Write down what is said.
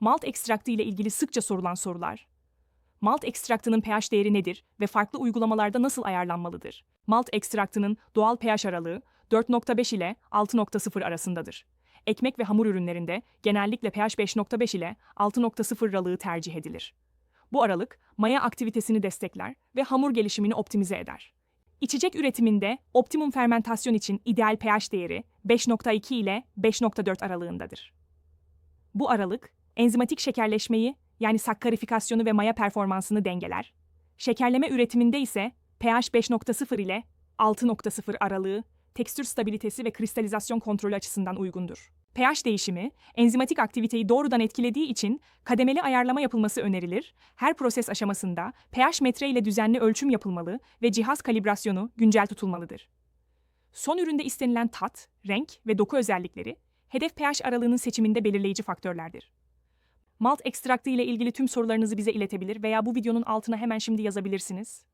Malt ekstraktı ile ilgili sıkça sorulan sorular. Malt ekstraktının pH değeri nedir ve farklı uygulamalarda nasıl ayarlanmalıdır? Malt ekstraktının doğal pH aralığı 4.5 ile 6.0 arasındadır. Ekmek ve hamur ürünlerinde genellikle pH 5.5 ile 6.0 aralığı tercih edilir. Bu aralık maya aktivitesini destekler ve hamur gelişimini optimize eder. İçecek üretiminde optimum fermentasyon için ideal pH değeri 5.2 ile 5.4 aralığındadır. Bu aralık enzimatik şekerleşmeyi yani sakkarifikasyonu ve maya performansını dengeler. Şekerleme üretiminde ise pH 5.0 ile 6.0 aralığı tekstür stabilitesi ve kristalizasyon kontrolü açısından uygundur. pH değişimi, enzimatik aktiviteyi doğrudan etkilediği için kademeli ayarlama yapılması önerilir. Her proses aşamasında pH metre ile düzenli ölçüm yapılmalı ve cihaz kalibrasyonu güncel tutulmalıdır. Son üründe istenilen tat, renk ve doku özellikleri, hedef pH aralığının seçiminde belirleyici faktörlerdir. Malt ekstraktı ile ilgili tüm sorularınızı bize iletebilir veya bu videonun altına hemen şimdi yazabilirsiniz.